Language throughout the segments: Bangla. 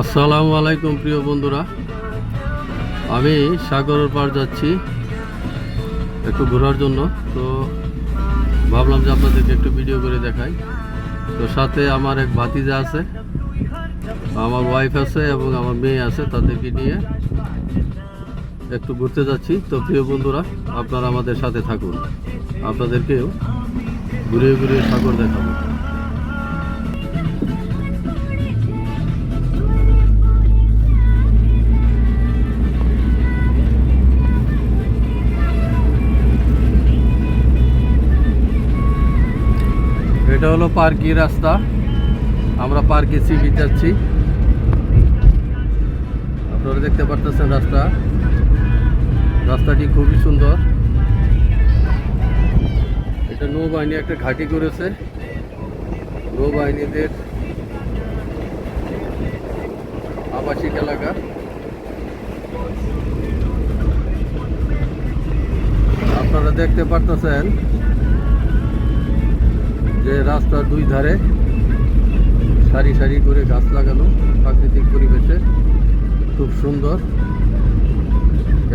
আসসালামু আলাইকুম, প্রিয় বন্ধুরা। আমি সাগরের পার যাচ্ছি একটু ঘোরার জন্য। তো ভাবলাম যে আপনাদেরকে একটু ভিডিও করে দেখাই। তো সাথে আমার এক ভাতিজা আছে, আমার ওয়াইফ আছে এবং আমার মেয়ে আছে, তাদেরকে নিয়ে একটু ঘুরতে যাচ্ছি। তো প্রিয় বন্ধুরা, আপনারা আমাদের সাথে থাকুন। আপনাদেরকেও ঘুরিয়ে ঘুরিয়ে সাগর দেখাবো। হলো পার্কি রাস্তা। আমরা পার্কে সিবি যাচ্ছি। আপনারা দেখতে পারতেছেন রাস্তা। রাস্তাটি খুবই সুন্দর। এটা নৌবাহিনী একটা ঘাঁটি করেছে। নৌবাহিনীদের আবাসিক এলাকা। আপনারা দেখতে পারতেছেন যে রাস্তার দুই ধারে সারি সারি করে গাছ লাগানো প্রাকৃতিক পরিবেশে খুব সুন্দর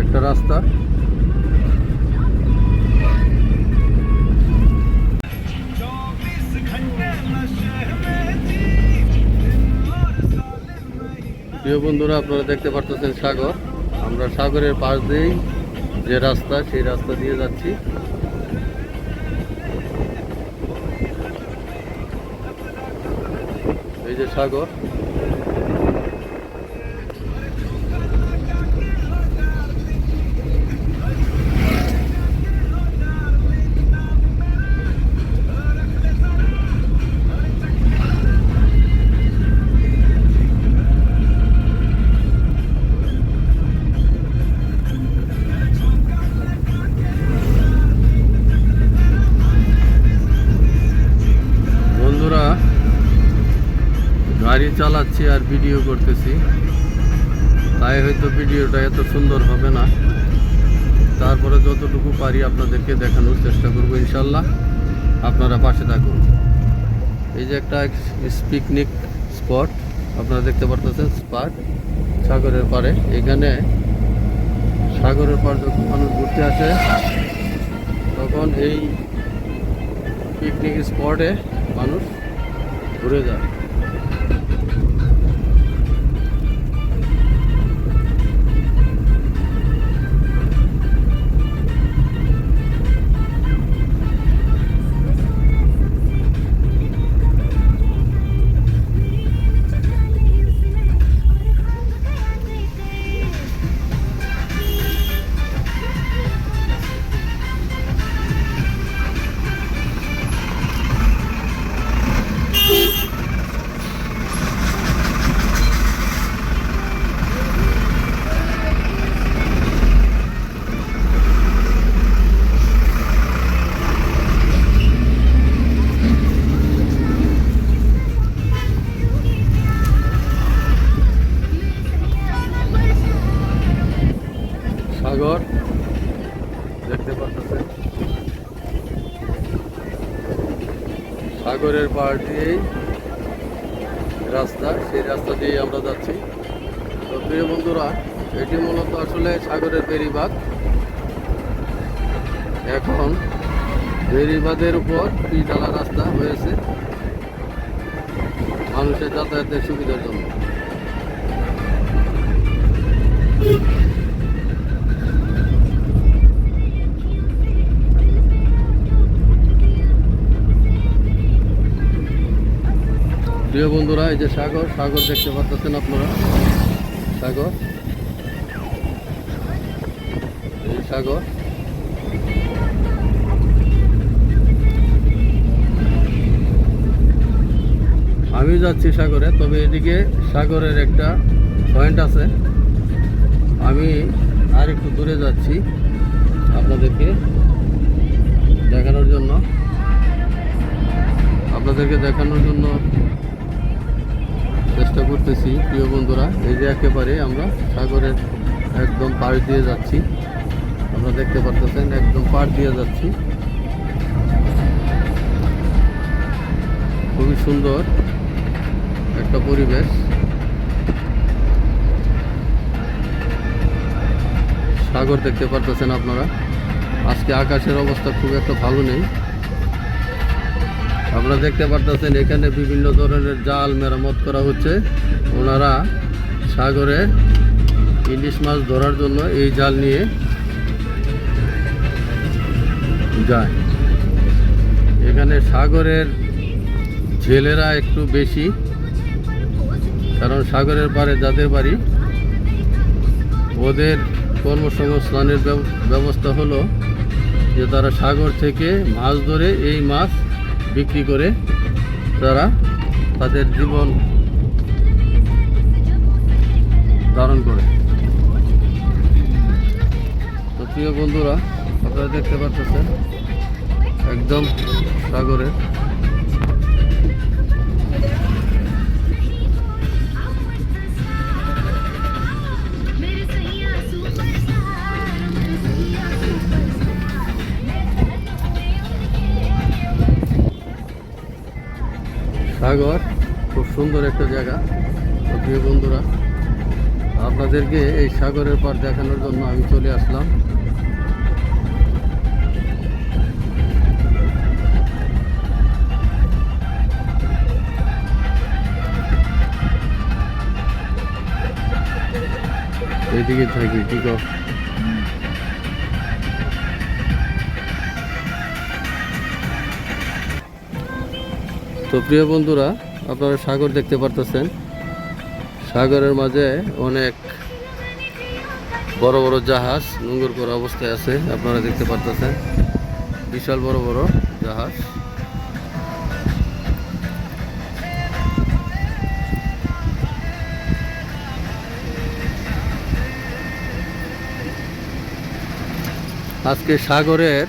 একটা রাস্তা। প্রিয় বন্ধুরা, আপনারা দেখতে পারতেছেন সাগর। আমরা সাগরের পাশ দিয়েই যে রাস্তা, সেই রাস্তা দিয়ে যাচ্ছি। যে সাগর চালাচ্ছি আর ভিডিও করতেছি। তাই হয়তো ভিডিওটা এত সুন্দর হবে না। তারপরে যতটুকু পারি আপনাদেরকে দেখানোর চেষ্টা করব ইনশাল্লাহ। আপনারা পাশে থাকুন। এই যে একটা পিকনিক স্পট, আপনারা দেখতে পারতেছেন, স্পট সাগরের পাড়ে। এখানে সাগরের পাড় যখন মানুষ ঘুরতে আসে, তখন এই পিকনিক স্পটে মানুষ ঘুরে যায়। সাগর দেখতে পাচ্ছেন। সাগরের পাড় দিয়েই রাস্তা, সেই রাস্তা দিয়েই আমরা যাচ্ছি। তো প্রিয় বন্ধুরা, এটি মূলত আসলে সাগরের বেরিবাদ এখন বেরিবাদের উপর পিটালা রাস্তা হয়েছে মানুষের যাতায়াতের সুবিধার জন্য। প্রিয় বন্ধুরা, এই যে সাগর সাগর দেখতে পাচ্ছেন আপনারা? সাগর? এই সাগর। আমি যাচ্ছি সাগরে, তবে এদিকে সাগরের একটা পয়েন্ট আছে। আমি আর একটু দূরে যাচ্ছি আপনাদেরকে দেখানোর জন্য। আপনাদেরকে দেখানোর জন্য চেষ্টা করতেছি, প্রিয় বন্ধুরা। এই যে একেবারে আমরা সাগরের একদম পাড় দিয়ে যাচ্ছি। আপনারা দেখতে পারতেছেন, একদম পাড় দিয়ে যাচ্ছি। খুবই সুন্দর একটা পরিবেশ। সাগর দেখতে পারতেছেন আপনারা। আজকে আকাশের অবস্থা খুব একটা ভালো নেই। আপনারা দেখতে পারতেছেন এখানে বিভিন্ন ধরনের জাল মেরামত করা হচ্ছে। ওনারা সাগরে ইলিশ মাছ ধরার জন্য এই জাল নিয়ে যায়। এখানে সাগরের জেলেরা একটু বেশি, কারণ সাগরের পাড়ে যাদের বাড়ি, ওদের কর্মসংস্থানের ব্যবস্থা হলো যে তারা সাগর থেকে মাছ ধরে এই মাছ বিক্রি করে তারা তাদের জীবন ধারণ করে। তো প্রিয় বন্ধুরা, আপনারা দেখতে পাচ্ছেন, একদম সাগরের সাগর, খুব সুন্দর একটা জায়গা। তো প্রিয় বন্ধুরা, আপনাদেরকে এই সাগরের পার দেখানোর জন্য আমি চলে আসলাম। এদিকে থাকি, ঠিক আছে? তো প্রিয় বন্ধুরা, আপনারা সাগর দেখতে পারতেছেন। সাগরের মাঝে অনেক বড় বড় জাহাজ নোংর করা অবস্থায় আছে, আপনারা দেখতে পারতেছেন। বিশাল বড় বড় জাহাজ। আজকে সাগরের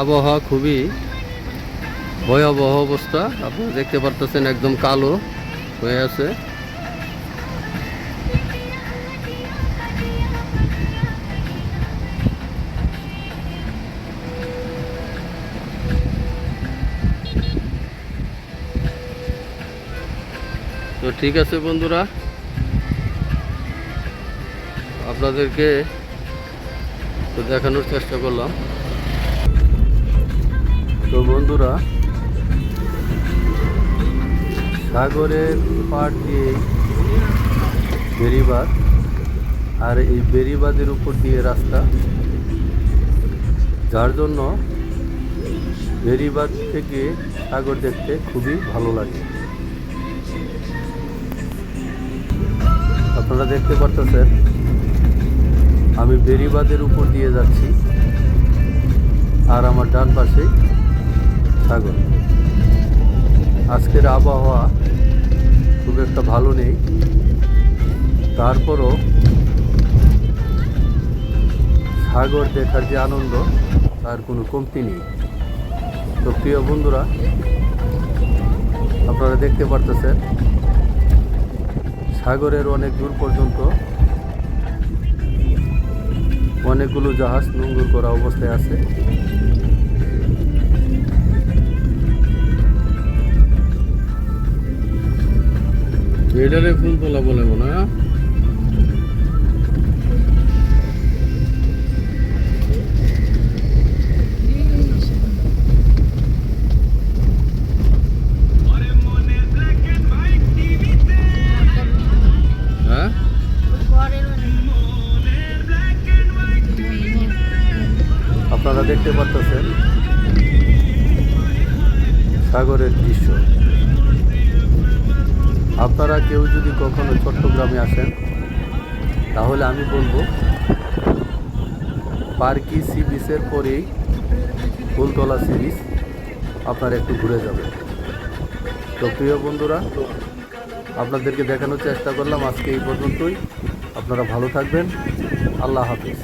আবহাওয়া খুবই ভয়াবহ অবস্থা। আপনারা দেখতে পারতেছেন একদম কালো হয়ে আছে। তো ঠিক আছে বন্ধুরা, আপনাদেরকে তো দেখানোর চেষ্টা করলাম। তো বন্ধুরা সাগরের পাড় দিয়ে বেরিবাদ আর এই বেরিবাদের উপর দিয়ে রাস্তা। যার জন্য বেরিবাদ থেকে সাগর দেখতে খুবই ভালো লাগে। আপনারা দেখতে পারতেছেন, আমি বেরিবাদের উপর দিয়ে যাচ্ছি আর আমার ডান পাশে সাগর। আজকের আবহাওয়া খুব একটা ভালো নেই। তারপরও সাগর দেখার যে আনন্দ, তার কোনো কমতি নেই। তো প্রিয় বন্ধুরা, আপনারা দেখতে পারতেছেন, সাগরের অনেক দূর পর্যন্ত অনেকগুলো জাহাজ নোঙ্গর করা অবস্থায় আছে। এটারে ফুল তোলা বলে মনে হয় হ্যাঁ? আপনারা দেখতে পাচ্ছেন সাগরের দৃশ্য। আপনারা কেউ যদি কখনো চট্টগ্রামে আসেন, তাহলে আমি বলব, পার্কি সি বিচের পরেই ফুলতলা সি বিচ আপনারা একটু ঘুরে যাবেন। তো প্রিয় বন্ধুরা, আপনাদেরকে দেখানোর চেষ্টা করলাম। আজকে এই পর্যন্তই। আপনারা ভালো থাকবেন। আল্লাহ হাফিজ।